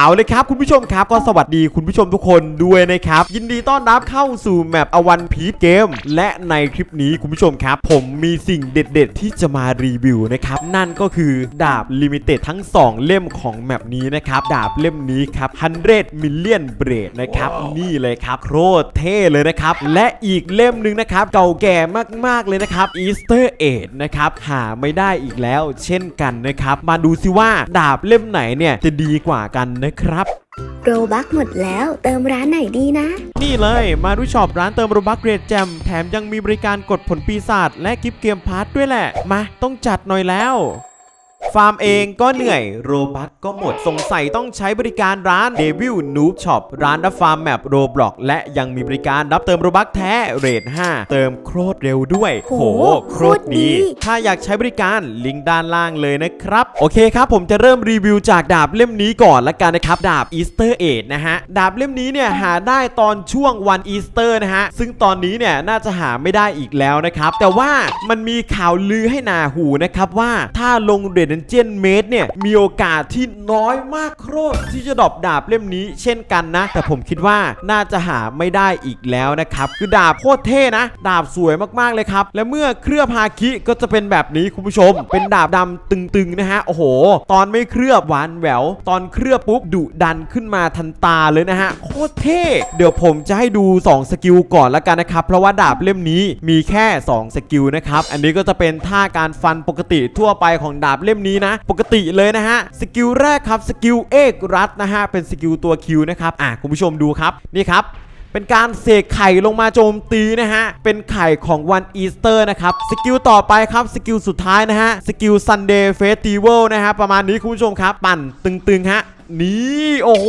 เอาเลยครับคุณผู้ชมครับก็สวัสดีคุณผู้ชมทุกคนด้วยนะครับ ยินดีต้อนรับเข้าสู่แมปอวันพีเกมและในคลิปนี้คุณผู้ชมครับ ผมมีสิ่งเด็ด ๆ ที่จะมารีวิวนะครับ นั่นก็คือดาบลิมิเต็ดทั้ง 2 เล่มของแมปนี้นะครับ ดาบเล่มนี้ครับ100 million blade นะครับ นี่เลยครับโคตรเท่เลยนะครับ และอีกเล่มหนึ่งนะครับ เก่าแก่มากๆเลยนะครับ Easter Egg นะครับหาไม่ได้อีกแล้ว เช่นกันนะครับ มาดูซิว่าดาบเล่มไหนเนี่ยจะดีกว่ากันนะครับ โรบักหมดแล้วเติมร้านไหนดีนะ นี่เลยมาดูช็อปร้านเติมโรบัคเกรดแจมแถมยังมีบริการกดผลปีศาจและกิฟต์เกมพาร์ทด้วยแหละ มาต้องจัดหน่อยแล้ว ฟาร์มเองก็เหนื่อยโรบัคก็หมดสงสัยต้องใช้บริการร้าน Devil Noob Shop ร้านรับฟาร์มแมปโรบล็อกและยังมีบริการรับเติมโรบัคแท้เรท 5 เติมโคตรเร็วด้วย โหโคตรโคตรดีดี ถ้าอยากใช้บริการลิงก์ด้านล่างเลยนะครับ โอเคครับ ผมจะเริ่มรีวิวจากดาบเล่มนี้ก่อนละกันนะครับ ดาบอีสเตอร์เอนะฮะ ดาบเล่มนี้เนี่ยหาได้ตอนช่วงวันอีสเตอร์นะฮะซึ่งตอนนี้เนี่ยน่าจะหาไม่ได้อีกแล้วนะครับแต่ว่ามันมีข่าวลือให้หนาหูนะครับว่าถ้าลงเรดเจนเมดเนี่ยมีโอกาสที่น้อยมากโคตรที่จะดรอปดาบเล่มนี้เช่นกันนะ แต่ผมคิดว่าน่าจะหาไม่ได้อีกแล้วนะครับ คือดาบโคตรเท่นะ ดาบสวยมากๆเลยครับ และเมื่อเคลือบฮาคิก็จะเป็นแบบนี้คุณผู้ชม เป็นดาบดำตึงๆนะฮะโอ้โห ตอนไม่เคลือบหวานแหวว ตอนเคลือบปุ๊บดุดันขึ้นมาทันตาเลยนะฮะโคตรเท่เดี๋ยวผมจะให้ดู 2 สกิลก่อนละกันนะครับ เพราะว่าดาบเล่มนี้มีแค่ 2 สกิลนะครับอันนี้ก็จะเป็นท่าการฟันปกติทั่วไปของดาบเล่มนี้นะ ปกติเลยนะฮะสกิลแรกครับสกิลเอกรัดนะฮะเป็นสกิลตัวคิวนะครับอะคุณผู้ชมดูครับนี่ครับเป็นการเสกไข่ลงมาโจมตีนะฮะ เป็นไข่ของวันอีสเตอร์นะครับ สกิลต่อไปครับ สกิลสุดท้ายนะฮะ สกิลซันเดย์เฟสติวัลนะฮะ ประมาณนี้คุณผู้ชมครับ ปั่นตึงๆฮะ นี่โอ้โห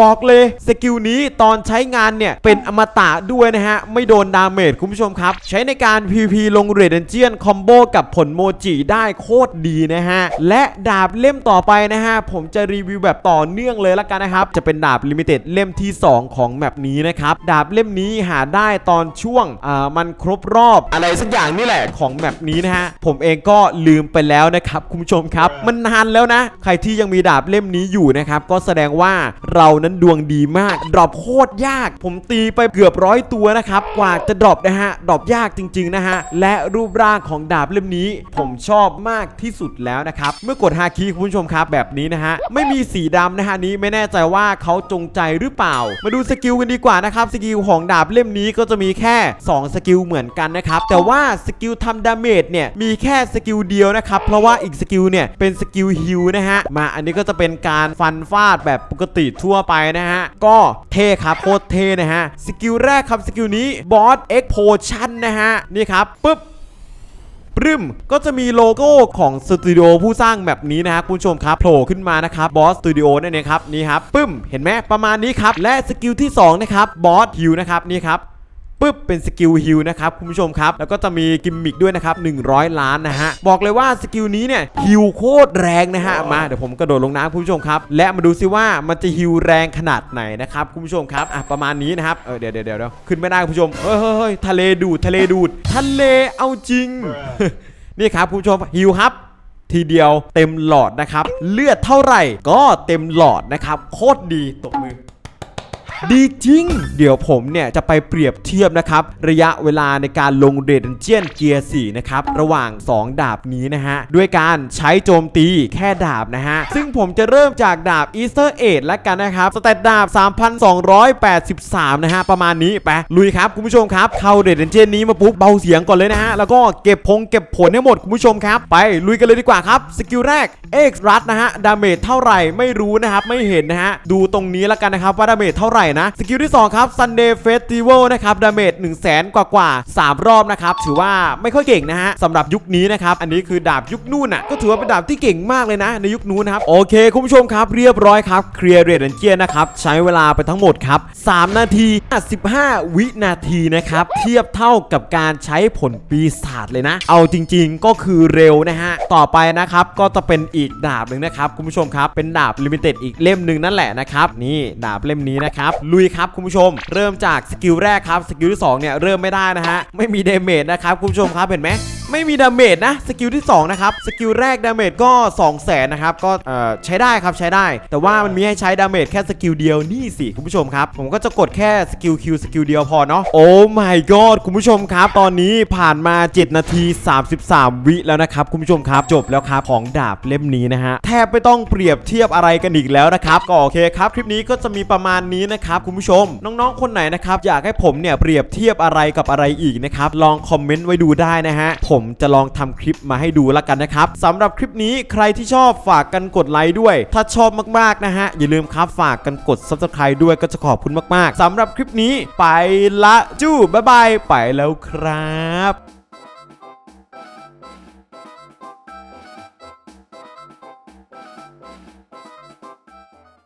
บอกเลยสกิลนี้ตอนใช้งานเนี่ย เป็นอมตะด้วยนะฮะ ไม่โดนดาเมจคุณผู้ชมครับ ใช้ในการ PVP ลงเรดเจียนคอมโบกับผลโมจิได้โคตรดีนะฮะ และดาบเล่มต่อไปนะฮะ ผมจะรีวิวแบบต่อเนื่องเลยละกันนะครับ จะเป็นดาบลิมิเต็ดเล่มที่ 2 ของแมปนี้นะครับ ดาบเล่มนี้หาได้ตอนช่วงอ่ามันครบรอบอะไรสักอย่างนี่แหละของแมปนี้นะฮะผมเองก็ลืมไปแล้วนะครับคุณผู้ชมครับ มันนานแล้วนะ ใครที่ยังมีดาบเล่มนี้นี้อยู่นะครับ ก็แสดงว่าเรานั้นดวงดีมาก ดรอปโคตรยาก ผมตีไปเกือบร้อยตัวนะครับ กว่าจะดรอปนะฮะ ดรอปยากจริง ๆ นะฮะ และรูปร่างของดาบเล่มนี้ผมชอบมากที่สุดแล้วนะครับ เมื่อกดฮาคีคุณผู้ชมครับแบบนี้นะฮะ ไม่มีสีดำนะฮะนี้ไม่แน่ใจว่าเขาจงใจหรือเปล่า มาดูสกิลกันดีกว่านะครับ สกิลของดาบเล่มนี้ก็จะมีแค่ 2 สกิลเหมือนกันนะครับ แต่ว่าสกิลทำดาเมจเนี่ยมีแค่สกิลเดียวนะครับ เพราะว่าอีกสกิลเนี่ยเป็นสกิลฮิลนะฮะ มาอันนี้ก็จะเป็นการฟันฟาดแบบปกติทั่วไปนะฮะ ก็เท่ครับโคตรเท่นะฮะ สกิลแรกครับสกิลนี้บอสเอ็กโพชั่นนะฮะ นี่ครับปึ๊บปรึมก็จะมีโลโก้ของสตูดิโอผู้สร้างแบบนี้นะครับคุณผู้ชมครับโผล่ขึ้นมานะครับบอสสตูดิโอนั่นเองครับนี่ครับปึ้มเห็นไหมประมาณนี้ครับและสกิลที่2นะครับบอสฮิวนะครับนี่ครับ ปึ๊บเป็นสกิลฮิลนะครับคุณผู้ชมครับ แล้วก็จะมีกิมมิกด้วยนะครับ100 ล้านนะฮะ บอกเลยว่าสกิลนี้เนี่ยฮิลโคตรแรงนะฮะ มาเดี๋ยวผมกระโดดลงน้ำคุณผู้ชมครับ และมาดูซิว่ามันจะฮิลแรงขนาดไหนนะครับคุณผู้ชมครับอะประมาณนี้นะครับเออเดี๋ยวเดี๋ยวเดี๋ยวขึ้นไม่ได้คุณผู้ชมเฮ้ยเฮ้ยเฮ้ยทะเลดูดทะเลดูดทะเลเอาจริง นี่ครับคุณผู้ชมฮิวครับทีเดียวเต็มหลอดนะครับ เลือดเท่าไหร่ก็เต็มหลอดนะครับ โคตรดีตบมือ ดีจริง เดี๋ยวผมเนี่ยจะไปเปรียบเทียบนะครับ ระยะเวลาในการลงเรดเจียนเกียร์4นะครับ ระหว่าง 2 ดาบนี้นะฮะ ด้วยการใช้โจมตีแค่ดาบนะฮะ ซึ่งผมจะเริ่มจากดาบอีสเตอร์เอแล้วกันนะครับ สเตตดาบ 3,283 นะฮะ ประมาณนี้ไปลุยครับคุณผู้ชมครับ เข้าเรดเจียนนี้มาปุ๊บเบาเสียงก่อนเลยนะฮะ แล้วก็เก็บพงเก็บผลให้หมดคุณผู้ชมครับ ไปลุยกันเลยดีกว่าครับสกิลแรกเอ็กซ์รัดนะฮะดาเมจเท่าไหร่ไม่รู้นะครับไม่เห็นนะฮะดูตรงนี้ล้วกันนะครับว่าดาเมจเท่าไหร่นะ สกิลที่ 2 ครับ Sunday Festival นะครับดาเมจ1 0 0 0 0แสนกว่ากว่า 3 รอบนะครับ ถือว่าไม่ค่อยเก่งนะฮะสำหรับยุคนี้นะครับ อันนี้คือดาบยุคนู่นอะก็ถือว่าเป็นดาบที่เก่งมากเลยนะ ในยุคนู้นนะครับ โอเค คุณผู้ชมครับเรียบร้อยครับเคลียร์เรดเจียนะครับใช้เวลาไปทั้งหมดครับ3นาที15วินาทีนะครับเทียบเท่ากับการใช้ผลปีศาจเลยนะ เอาจริง ๆ ก็คือเร็วนะฮะต่อไปนะครับก็จะเป็นอีกดาบหนึ่งนะครับคุณผู้ชมครับเป็นดาบลิมิเต็ดอีกเล่มหนึ่งนั่นแหละนะครับนี่ดาบเล่มนี้นะครับลุยครับคุณผู้ชม เริ่มจากสกิลแรกครับสกิลที่สองเนี่ยเริ่มไม่ได้นะฮะไม่มีเดเมจนะครับคุณผู้ชมครับเห็นไหม ไม่มีดาเมจนะสกิลที่สองนะครับ สกิลแรกดาเมจก็ 2 0 0แสนนะครับ ก็ใช้ได้ครับใช้ได้ แต่ว่ามันมีให้ใช้ดาเมจแค่สกิลเดียวนี่สิคุณผู้ชมครับ ผมก็จะกดแค่สกิลคิวสกิลเดียวพอเนาะโอ้ my god คุณผู้ชมครับ ตอนนี้ผ่านมา 7 นาที 33 วิแล้วนะครับ คุณผู้ชมครับ จบแล้วครับ ของดาบเล่มนี้นะฮะ แทบไม่ต้องเปรียบเทียบอะไรกันอีกแล้วนะครับ ก็โอเคครับ คลิปนี้ก็จะมีประมาณนี้นะครับ คุณผู้ชม น้องๆ คนไหนนะครับ อยากให้ผมเนี่ยเปรียบเทียบอะไรกับอะไรอีกนะครับลองคอมเมนต์ไว้ดูได้นะฮะผมมจะลองทำคลิปมาให้ดูแล้วกันนะครับสำหรับคลิปนี้ใครที่ชอบฝากกันกดไลค์ด้วย ถ้าชอบมากๆนะฮะ อย่าลืมครับฝากกันกด subscribe ด้วยก็จะขอบคุณมากๆสำหรับคลิปนี้ไปละจู้บ๊ายบายไปแล้วครับ